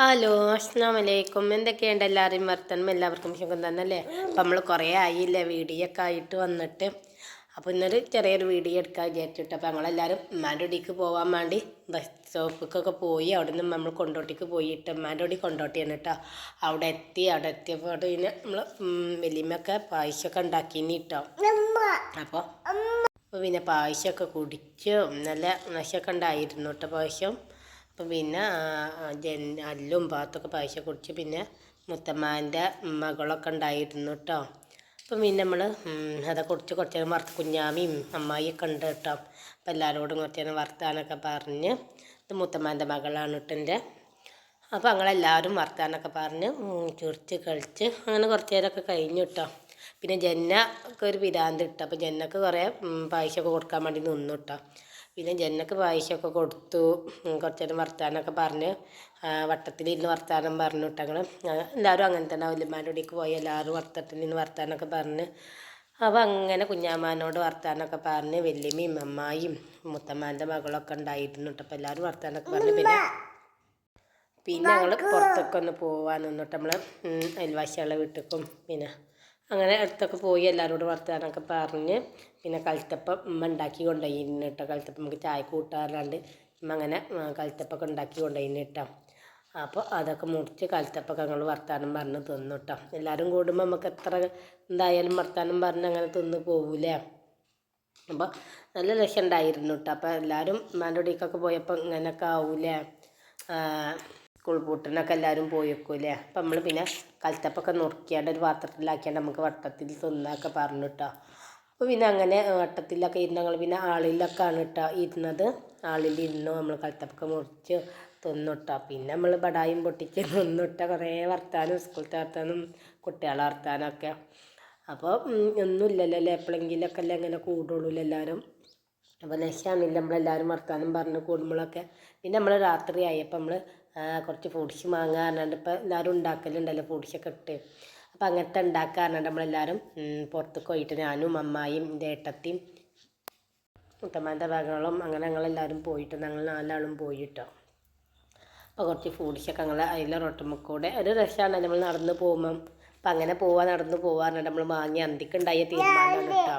Hello അസ്സാം വലൈക്കും എന്തൊക്കെയുണ്ട് എല്ലാവരെയും വർത്തനം എല്ലാവർക്കും സുഖം തന്നല്ലേ അപ്പം നമ്മൾ കുറേ ആയില്ലേ വീഡിയോ ഒക്കെ ആയിട്ട് വന്നിട്ട്. അപ്പോൾ ഇന്നൊരു ചെറിയൊരു വീഡിയോ എടുക്കാൻ വിചാരിച്ചിട്ട്. അപ്പോൾ നമ്മളെല്ലാവരും ഉമ്മാന്റെ ഒടിക്ക് പോകാൻ വേണ്ടി ബസ് സ്റ്റോപ്പിക്കൊക്കെ പോയി. അവിടെ നിന്ന് നമ്മൾ കൊണ്ടോട്ടിക്ക് പോയിട്ട് ഉമ്മാന്റെ ഒടി കൊണ്ടോട്ടിയാണ് കേട്ടോ അവിടെ എത്തി അവിടെ എത്തിയപ്പോൾ പിന്നെ നമ്മൾ വലിയമ്മയൊക്കെ പായസമൊക്കെ ഉണ്ടാക്കിനി കേട്ടോ. അപ്പോൾ അപ്പോൾ പിന്നെ പായസമൊക്കെ കുടിച്ച് നല്ല നശമൊക്കെ ഉണ്ടായിരുന്നു കേട്ടോ പായസം. അപ്പം പിന്നെ അല്ലും പാത്തൊക്കെ പൈസ കുടിച്ച് പിന്നെ മുത്തമ്മാന്റെ മകളൊക്കെ ഉണ്ടായിരുന്നു കേട്ടോ അപ്പം പിന്നെ നമ്മൾ അതൊക്കെ കുടിച്ച് കുറച്ച് നേരം വറുത്ത് കുഞ്ഞാമിയും അമ്മായിയൊക്കെ ഉണ്ട് കേട്ടോ അപ്പം എല്ലാവരോടും കുറച്ച് നേരം വർത്താനൊക്കെ പറഞ്ഞ് ഇത് മുത്തമ്മാന്റെ മകളാണ് കേട്ടെന്റെ അപ്പോൾ ഞങ്ങളെല്ലാവരും വർത്താനൊക്കെ പറഞ്ഞ് ചിരിച്ച് കളിച്ച് അങ്ങനെ കുറച്ച് നേരമൊക്കെ കഴിഞ്ഞു കേട്ടോ പിന്നെ ജെന്നക്ക് ഒരു പിരാന്ത് ഇട്ടു അപ്പോൾ ജന്നക്ക് കുറേ പായസമൊക്കെ കൊടുക്കാൻ വേണ്ടി നിന്നു കേട്ടോ പിന്നെ ജനക്ക് പായസമൊക്കെ കൊടുത്തു. കുറച്ച് നേരം വർത്താനമൊക്കെ പറഞ്ഞ് വട്ടത്തിലിരുന്ന് വർത്താനം പറഞ്ഞു കേട്ടോ ഞങ്ങൾ എല്ലാവരും അങ്ങനെ തന്നെ. വല്യമ്മാന്റെ കൂടിക്ക് പോയി എല്ലാവരും വർത്തത്തിലിരുന്ന് വർത്താനമൊക്കെ പറഞ്ഞ്. അപ്പോൾ അങ്ങനെ കുഞ്ഞാമ്മാനോട് വർത്താനമൊക്കെ പറഞ്ഞ് വല്യമ്മയും അമ്മായും മുത്തമ്മാന്റെ മകളൊക്കെ ഉണ്ടായിരുന്നു കേട്ടോ. അപ്പോൾ എല്ലാവരും വർത്താനമൊക്കെ പറഞ്ഞ്. പിന്നെ പിന്നെ ഞങ്ങൾ പുറത്തൊക്കെ ഒന്ന് പോകാൻ നിന്നിട്ട് നമ്മൾ അയൽവാസികളുടെ വീട്ടിലേക്കും പിന്നെ അങ്ങനെ അടുത്തൊക്കെ പോയി എല്ലാവരോടും വർത്തമാനമൊക്കെ പറഞ്ഞ് പിന്നെ കൽത്തപ്പം ഉമ്മ ഉണ്ടാക്കി കൊണ്ടുപോയിരുന്നു കേട്ടോ. കൽത്തപ്പം നമുക്ക് ചായ കൂട്ടാറുണ്ട് ഉമ്മ അങ്ങനെ കൽത്തപ്പൊക്കെ ഉണ്ടാക്കി കൊണ്ടുപോയിരുന്നു കേട്ടോ. അപ്പോൾ അതൊക്കെ മുറിച്ച് കൽത്തപ്പൊക്കെ ഞങ്ങൾ വർത്താനം പറഞ്ഞ് തിന്നു കേട്ടോ. എല്ലാവരും കൂടുമ്പോൾ നമുക്ക് എത്ര എന്തായാലും വർത്താനം പറഞ്ഞ് അങ്ങനെ തിന്ന് പോകൂലേ അപ്പോൾ നല്ല രസം കേട്ടോ. അപ്പോൾ എല്ലാവരും ഒടിക്കൊക്കെ പോയപ്പോൾ ഇങ്ങനെയൊക്കെ ആവൂലേ? സ്കൂൾ പൂട്ടിനൊക്കെ എല്ലാവരും പോയേക്കൂലേ അപ്പം നമ്മൾ പിന്നെ കൽത്തപ്പൊക്കെ നുറുക്കിയാണ്ട് ഒരു പാത്രത്തിലാക്കിയാണ്ട് നമുക്ക് വട്ടത്തിൽ തിന്നൊക്കെ പറഞ്ഞു കേട്ടോ അപ്പോൾ പിന്നെ അങ്ങനെ വട്ടത്തിലൊക്കെ ഇരുന്ന് ഞങ്ങൾ പിന്നെ ആളിലൊക്കെ ആണ് കേട്ടോ ഇരുന്നത്. ആളിലിരുന്നു നമ്മൾ കൽത്തപ്പൊക്കെ മുറിച്ച് തിന്നിട്ട. പിന്നെ നമ്മൾ ബടായും പൊട്ടിച്ച് തിന്നിട്ട കുറേ വർത്താനം സ്കൂളത്തെ വർത്താനം കുട്ടികളെ വർത്താനമൊക്കെ അപ്പോൾ ഒന്നുമില്ലല്ലോ അല്ലേ എപ്പോഴെങ്കിലൊക്കെ അല്ലേ അങ്ങനെ കൂടുള്ളൂ എല്ലാവരും അപ്പോൾ നശാണില്ല നമ്മളെല്ലാവരും വർത്താനം പറഞ്ഞ് കൂടുമ്പോഴൊക്കെ പിന്നെ നമ്മൾ രാത്രിയായി. ആയപ്പോൾ നമ്മൾ കുറച്ച് പൊടിച്ച് വാങ്ങുക പറഞ്ഞാണ്ട് ഇപ്പോൾ എല്ലാവരും ഉണ്ടാക്കലുണ്ടല്ലോ പൊടിച്ചൊക്കെ ഇട്ട്. അപ്പം അങ്ങനത്തെ ഉണ്ടാക്കുക പറഞ്ഞാണ്ട് നമ്മളെല്ലാവരും പുറത്തേക്ക് പോയിട്ട് ഞാനും അമ്മായും എന്റെ ഏട്ടത്തിയും മുത്തമ്മാന്റെ ഭാഗങ്ങളും അങ്ങനെ ഞങ്ങളെല്ലാവരും പോയിട്ട് ഞങ്ങൾ നാലാളും പോയിട്ടോ. അപ്പോൾ കുറച്ച് ഫുഡ്സൊക്കെ ഞങ്ങൾ അതിലെ റൊട്ടമ്മക്കൂടെ ഒരു രസമാണ് നമ്മൾ നടന്ന് പോകുമ്പം. അപ്പം അങ്ങനെ പോവാൻ നടന്ന് പോകാറുണ്ട് നമ്മൾ വാങ്ങി അന്തിക്കുണ്ടായ തീരുമാനമാണ് കേട്ടോ.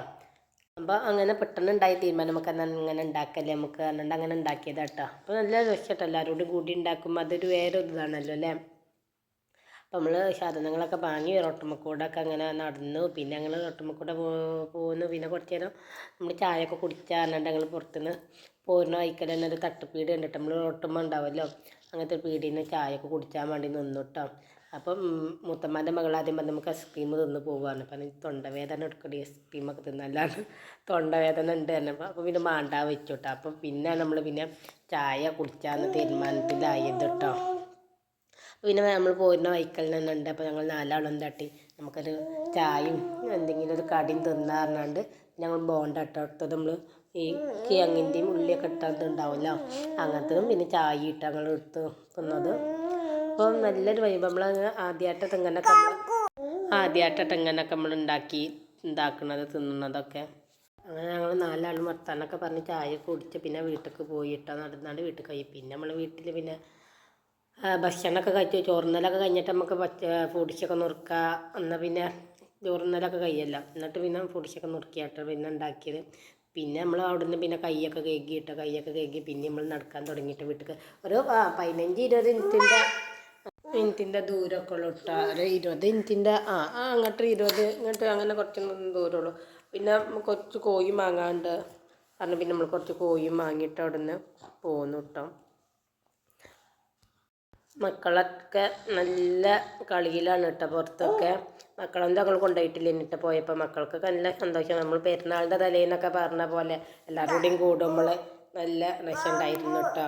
അപ്പോൾ അങ്ങനെ പെട്ടെന്ന് ഉണ്ടായ തീരുമാനം നമുക്ക് ഇങ്ങനെ ഉണ്ടാക്കല്ലേ നമുക്ക് പറഞ്ഞിട്ട് അങ്ങനെ ഉണ്ടാക്കിയത് കേട്ടോ അപ്പോൾ നല്ല രസമാട്ടോ എല്ലാവരോടും കൂടി ഉണ്ടാക്കുമ്പോൾ അതൊരു വേറെ ഇതാണല്ലോ അല്ലേ? അപ്പോൾ നമ്മൾ സാധനങ്ങളൊക്കെ വാങ്ങി റൊട്ടുമ്മക്കൂടൊക്കെ അങ്ങനെ നടന്നു പിന്നെ ഞങ്ങൾ ഒട്ടുമക്കൂടെ പോകുന്നു പിന്നെ. കുറച്ച് നേരം നമ്മൾ ചായയൊക്കെ കുടിച്ചാൽ പറഞ്ഞിട്ട് ഞങ്ങൾ പുറത്തുനിന്ന് പോരുന്ന വൈക്കൽ തന്നെ ഒരു തട്ടിപ്പീട് കണ്ടിട്ട് നമ്മൾ റൊട്ടുമ്മ ഉണ്ടാവുമല്ലോ? അങ്ങനത്തെ പീടിയിൽ നിന്ന് ചായയൊക്കെ കുടിച്ചാൻ വേണ്ടി നിന്നു കേട്ടോ അപ്പം മുത്തമ്മാന്റെ മകൾ ആദ്യം പറഞ്ഞ് നമുക്ക് ഐസ്ക്രീം തിന്ന് പോകുവാണ് അപ്പം തൊണ്ടവേദന എടുക്കടി ഐസ്ക്രീമൊക്കെ തിന്നല്ലാണ്ട് തൊണ്ടവേദന ഉണ്ട് തന്നെ അപ്പോൾ പിന്നെ മാണ്ടാ വെച്ചോട്ടോ അപ്പം പിന്നെ നമ്മൾ പിന്നെ ചായ കുടിച്ചാന്ന് തീരുമാനത്തിലായത് കേട്ടോ പിന്നെ നമ്മൾ പോരുന്ന വൈക്കലിന് തന്നെ ഉണ്ട്. അപ്പോൾ ഞങ്ങൾ നാലാളും തട്ടി നമുക്കൊരു ചായയും എന്തെങ്കിലും ഒരു കടിയും തിന്നാ ഞങ്ങൾ ബോണ്ട ഇട്ടോ എടുത്തത് നമ്മൾ ഈ കിഴങ്ങിന്റെയും ഉള്ളിയൊക്കെ ഇട്ടത് ഉണ്ടാവുമല്ലോ അങ്ങനത്തതും പിന്നെ ചായ ഇട്ട് ഞങ്ങൾ എടുത്ത് തിന്നത്. അപ്പം നല്ലൊരു വൈബ് നമ്മൾ ആദ്യമായിട്ട് തെങ്ങനൊക്കെ നമ്മൾ ആദ്യമായിട്ട് തെങ്ങനൊക്കെ നമ്മൾ ഉണ്ടാക്കി ഉണ്ടാക്കുന്നത് തിന്നുന്നതൊക്കെ അങ്ങനെ ഞങ്ങൾ നാലാളും വർത്താനൊക്കെ പറഞ്ഞ് ചായ കുടിച്ച് പിന്നെ വീട്ടിലേക്ക് പോയിട്ട് നടന്നാണ്ട് വീട്ടിൽ പോയി പിന്നെ നമ്മൾ വീട്ടിൽ പിന്നെ ഭക്ഷണമൊക്കെ കഴിച്ച് ചോറുന്നലൊക്കെ കഴിഞ്ഞിട്ട് നമുക്ക് പൊടിച്ചൊക്കെ നുറുക്കുക എന്നാൽ പിന്നെ ചോറുന്നലൊക്കെ കഴിയല്ല. എന്നിട്ട് പിന്നെ പൊടിച്ചൊക്കെ നുറുക്കിയിട്ട് പിന്നെ ഉണ്ടാക്കിയത് പിന്നെ നമ്മൾ അവിടെ നിന്ന് പിന്നെ കൈയൊക്കെ കഴുകിയിട്ട് കൈയൊക്കെ കഴുകി പിന്നെ നമ്മൾ നടക്കാൻ തുടങ്ങിയിട്ട് വീട്ടിൽ ഒരു പതിനഞ്ച് ഇരുപത് മിനിറ്റിന്റെ മിനിറ്റിന്റെ ദൂരമൊക്കെ ഉള്ളു കേട്ടോ ഒരു ഇരുപത് മിനിറ്റിന്റെ ആ ആ അങ്ങോട്ട് ഇരുപത് ഇങ്ങോട്ട് അങ്ങനെ കുറച്ച് ദൂരമുള്ളൂ. പിന്നെ കുറച്ച് കോഴി വാങ്ങാണ്ട് കാരണം പിന്നെ നമ്മൾ കുറച്ച് കോഴിയും വാങ്ങിയിട്ട് അവിടെ നിന്ന് പോന്നു കേട്ടോ മക്കളൊക്കെ നല്ല കളിയിലാണ് കേട്ടോ പുറത്തൊക്കെ. മക്കളൊന്നും ഞങ്ങൾ കൊണ്ടുപോയിട്ടില്ല എന്നിട്ട് പോയപ്പോൾ മക്കൾക്കൊക്കെ നല്ല സന്തോഷം. നമ്മൾ പെരുന്നാളിന്റെ തലേന്നൊക്കെ പറഞ്ഞ പോലെ എല്ലാവരും കൂടിയും കൂടുമ്പോൾ നല്ല രസമുണ്ടായിരുന്നു കേട്ടോ.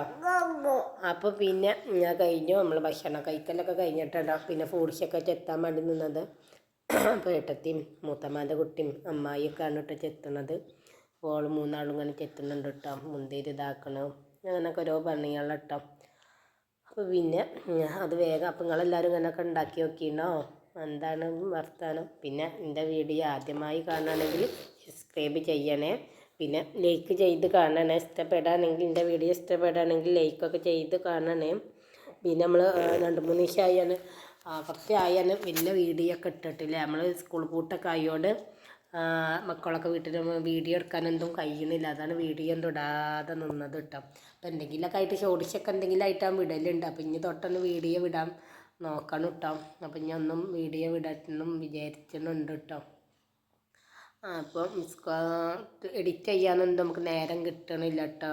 അപ്പോൾ പിന്നെ ഞാൻ കഴിഞ്ഞു. നമ്മൾ ഭക്ഷണം കഴിക്കലൊക്കെ കഴിഞ്ഞിട്ടുണ്ടോ പിന്നെ ഫ്രൂട്ട്സൊക്കെ ചെത്താൻ വേണ്ടി നിന്നത്. അപ്പോൾ ഏട്ടത്തിയും മൂത്തമ്മാന്റെ കുട്ടിയും അമ്മായിയൊക്കെയാണ് കേട്ടോ ചെത്തുന്നത് ഓൾ മൂന്നാളും ഇങ്ങനെ ചെത്തുന്നുണ്ട് കേട്ടോ. മുന്തിരി ഇതാക്കണം. അങ്ങനെയൊക്കെ ഓരോ പണികളട്ടോ അപ്പോൾ പിന്നെ അത് വേഗം അപ്പം നിങ്ങളെല്ലാവരും ഇങ്ങനെയൊക്കെ ഉണ്ടാക്കി നോക്കിയിട്ടോ എന്താണ് വർത്താനം? പിന്നെ എന്റെ വീഡിയോ ആദ്യമായി കാണുകയാണെങ്കിൽ സബ്സ്ക്രൈബ് ചെയ്യണേ. പിന്നെ ലൈക്ക് ചെയ്ത് കാണണേ. ഇഷ്ടപ്പെടുകയാണെങ്കിൽ എന്റെ വീഡിയോ ഇഷ്ടപ്പെടുകയാണെങ്കിൽ ലൈക്കൊക്കെ ചെയ്ത് കാണണേ. പിന്നെ നമ്മൾ രണ്ട് മൂന്ന് ദിവസമായാണ് കുറച്ച് ആയാണ് വലിയ വീഡിയോ ഒക്കെ ഇട്ടിട്ടില്ല. നമ്മൾ സ്കൂൾ പൂട്ടൊക്കെ ആയതുകൊണ്ട് മക്കളൊക്കെ വീട്ടിൽ വീഡിയോ എടുക്കാനൊന്നും കഴിയുന്നില്ല. അതാണ് വീഡിയോ ഇടാതെ നിന്നത് കേട്ടോ അപ്പം എന്തെങ്കിലുമൊക്കെ ആയിട്ട് ചോദിച്ചൊക്കെ എന്തെങ്കിലും ആയിട്ടാണ് വിടലുണ്ട്. അപ്പം ഇനി തൊട്ടൊന്ന് വീഡിയോ വിടാൻ നോക്കണം കേട്ടോ അപ്പം ഇനി ഒന്നും വീഡിയോ വിടണം വിചാരിച്ചിട്ടുണ്ട് കേട്ടോ ആ അപ്പം എഡിറ്റ് ചെയ്യാനൊന്നും നമുക്ക് നേരം കിട്ടണില്ല കേട്ടോ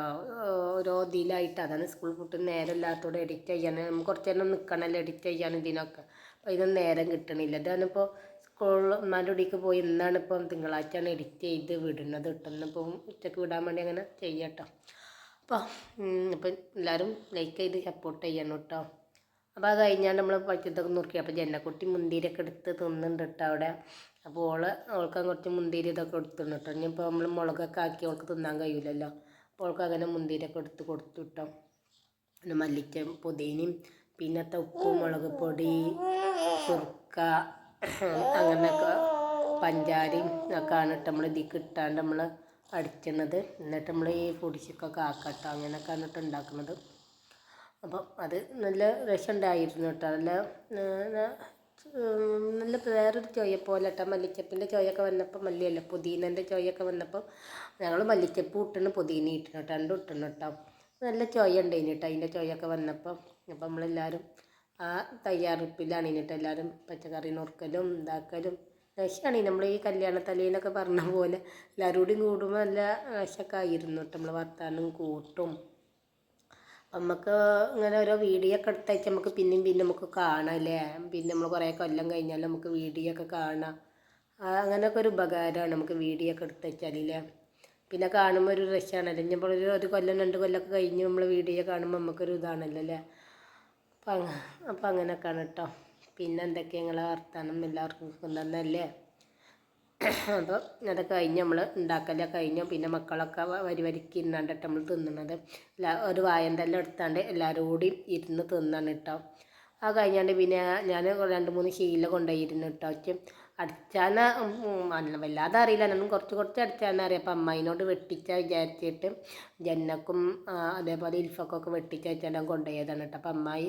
ഓരോ ഇതിലായിട്ട് അതാണ് സ്കൂൾ പൂട്ട് നേരം ഇല്ലാത്തതോടെ എഡിറ്റ് ചെയ്യാൻ. നമുക്ക് കുറച്ച് നേരം നിൽക്കണമല്ലോ എഡിറ്റ് ചെയ്യാൻ ഇതിനൊക്കെ. അപ്പോൾ ഇതൊന്നും നേരം കിട്ടണില്ല. ഇതാണിപ്പോൾ സ്കൂൾ ഉമ്മാന്റെ കുടിക്ക് പോയി ഇന്നാണ് ഇപ്പം തിങ്കളാഴ്ചയാണ് എഡിറ്റ് ചെയ്ത് വിടുന്നത് കിട്ടുന്നപ്പം ഉച്ചയ്ക്ക് വിടാൻ വേണ്ടി അങ്ങനെ ചെയ്യാട്ടോ. അപ്പോൾ അപ്പം എല്ലാവരും ലൈക്ക് ചെയ്ത് സപ്പോർട്ട് ചെയ്യണം കേട്ടോ അപ്പോൾ അത് കഴിഞ്ഞാൽ നമ്മൾ പച്ചത്തൊക്കെ നുറുക്കി അപ്പോൾ ജന്നക്കുട്ടി മുന്തിരിയൊക്കെ എടുത്ത് തിന്നുന്നുണ്ട് കേട്ടോ അവിടെ. അപ്പോൾ ഓൾ അവൾക്ക് കുറച്ച് മുന്തിരി ഇതൊക്കെ എടുത്തിട്ടുണ്ട് കേട്ടോ ഇനിയിപ്പോൾ നമ്മൾ മുളകൊക്കെ ആക്കി ഓൾക്ക് തിന്നാൻ കഴിയില്ലല്ലോ അപ്പോൾ ഓൾക്ക് അങ്ങനെ മുന്തിരിയൊക്കെ എടുത്ത് കൊടുത്തു കേട്ടോ പിന്നെ മല്ലിച്ച പുതിനയും പിന്നത്തെ ഉപ്പ് മുളക് പൊടി സുർക്ക അങ്ങനെയൊക്കെ പഞ്ചാരയും ഒക്കെയാണ് ഇട്ട് നമ്മൾ ഇതിൽ കിട്ടാണ്ട് നമ്മൾ അടിച്ചണത് എന്നിട്ട് നമ്മൾ ഈ പൊടിച്ചൊക്കെ ആക്കട്ടോ. അങ്ങനെയൊക്കെയാണ് ഇട്ട് ഉണ്ടാക്കുന്നത് അപ്പം അത് നല്ല രസമുണ്ടായിരുന്നു കേട്ടോ. നല്ല നല്ല വേറൊരു ചോയ പോലെ കേട്ടോ. മല്ലിച്ചപ്പിന്റെ ചോയൊക്കെ വന്നപ്പോൾ മല്ലിയല്ല പുതിനന്റെ ചോയൊക്കെ വന്നപ്പോൾ ഞങ്ങൾ മല്ലിച്ചപ്പ് ഇട്ടണ് പുതിന ഇട്ടണം കേട്ടോ രണ്ടും ഇട്ടണം കേട്ടോ. നല്ല ചോയ ഉണ്ടായിന് കേട്ടോ. അതിന്റെ ചോയൊക്കെ വന്നപ്പോൾ അപ്പം നമ്മളെല്ലാവരും ആ തയ്യാറെടുപ്പിലാണ് ഇനിയിട്ട് എല്ലാവരും പച്ചക്കറി നുറുക്കലും ഇതാക്കലും രസമാണ് നമ്മൾ ഈ കല്യാണ തലേന്നൊക്കെ പറഞ്ഞ പോലെ എല്ലാവരും കൂടി കൂടുമ്പോൾ നല്ല രസമൊക്കെ ആയിരുന്നു കേട്ടോ നമ്മൾ വർത്താനം കൂട്ടും. നമുക്ക് ഇങ്ങനെ ഓരോ വീഡിയോ ഒക്കെ എടുത്തയച്ച് നമുക്ക് പിന്നെയും പിന്നെ നമുക്ക് കാണാം അല്ലേ പിന്നെ നമ്മൾ കുറേ കൊല്ലം കഴിഞ്ഞാൽ നമുക്ക് വീഡിയോ ഒക്കെ കാണാം അങ്ങനെയൊക്കെ ഒരു ഉപകാരമാണ് നമുക്ക് വീഡിയോ ഒക്കെ എടുത്തയച്ചാൽ അല്ലേ പിന്നെ കാണുമ്പോൾ ഒരു രക്ഷമാണ് അല്ലെങ്കിൽ ഇപ്പോൾ ഒരു ഒരു കൊല്ലം രണ്ട് കൊല്ലമൊക്കെ കഴിഞ്ഞ് നമ്മൾ വീഡിയോ കാണുമ്പോൾ നമുക്കൊരു ഇതാണല്ലോ അല്ലേ അപ്പം അപ്പം അങ്ങനെയൊക്കെയാണ് കേട്ടോ പിന്നെ എന്തൊക്കെയാണ് നിങ്ങളെ വർത്തമാനം എല്ലാവർക്കും തന്നല്ലേ അപ്പോൾ അതൊക്കെ കഴിഞ്ഞ് നമ്മൾ ഉണ്ടാക്കലൊക്കെ കഴിഞ്ഞു. പിന്നെ മക്കളൊക്കെ വരി വരിക്ക് ഇരുന്നാണ്ടിട്ട് നമ്മൾ തിന്നണത്. ഒരു വായന്റെ എടുത്താണ്ട് എല്ലാവരും കൂടി ഇരുന്ന് തിന്നാണ് കേട്ടോ ആ കഴിഞ്ഞാണ്ട് പിന്നെ ഞാൻ രണ്ട് മൂന്ന് ശീല കൊണ്ടുപോയിരുന്നു കേട്ടോ ഒറ്റ. അടിച്ചാൽ വല്ലാതെ അറിയില്ല. എന്നാലും കുറച്ച് കുറച്ച് അടിച്ചാൽ അറിയാം. അപ്പം അമ്മയിനോട് വെട്ടിച്ച വിചാരിച്ചിട്ട് ജന്നക്കും അതേപോലെ ഇൽഫക്കൊക്കെ വെട്ടിച്ച വെച്ചാൽ കൊണ്ടുപോയതാണ് കേട്ടോ. അപ്പം അമ്മായി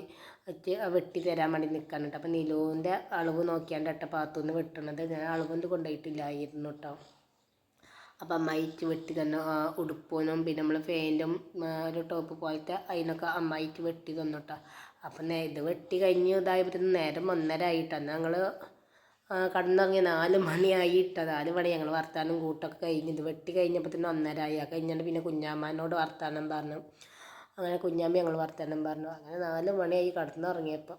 വെട്ടി തരാൻ വേണ്ടി നിൽക്കാൻ കേട്ടോ. അപ്പം നിലുവിന്റെ അളവ് നോക്കിയാണ്ട് കേട്ടോ പാത്തുനിന്ന് വെട്ടണത്. ഞാൻ അളവുകൊണ്ട് കൊണ്ടുപോയിട്ടില്ലായിരുന്നു കേട്ടോ. അപ്പം അമ്മായിക്ക് വെട്ടി തന്നെ. ഉടുപ്പിനും പിന്നെ നമ്മൾ ഫാന്റും ഒരു ടോപ്പ് പോലത്തെ അതിനൊക്കെ അമ്മായിക്ക് വെട്ടി തന്നു കേട്ടോ. അപ്പം ഇത് വെട്ടി കഴിഞ്ഞ് ഇതായപ്പോൾ നേരം ഒന്നര ആയിട്ടാണ് ഞങ്ങൾ കടന്നിറങ്ങി നാല് മണിയായി ഇട്ടത് നാല് മണി. ഞങ്ങൾ വർത്താനം കൂട്ടൊക്കെ കഴിഞ്ഞ് ഇത് വെട്ടി കഴിഞ്ഞപ്പോൾ തന്നെ ഒന്നരായി ആ കഴിഞ്ഞിട്ട് പിന്നെ കുഞ്ഞാമ്മനോട് വർത്താനം പറഞ്ഞു. അങ്ങനെ കുഞ്ഞാമ്മ ഞങ്ങൾ വർത്താനം പറഞ്ഞു. അങ്ങനെ നാല് മണിയായി കടന്നിറങ്ങിയപ്പോൾ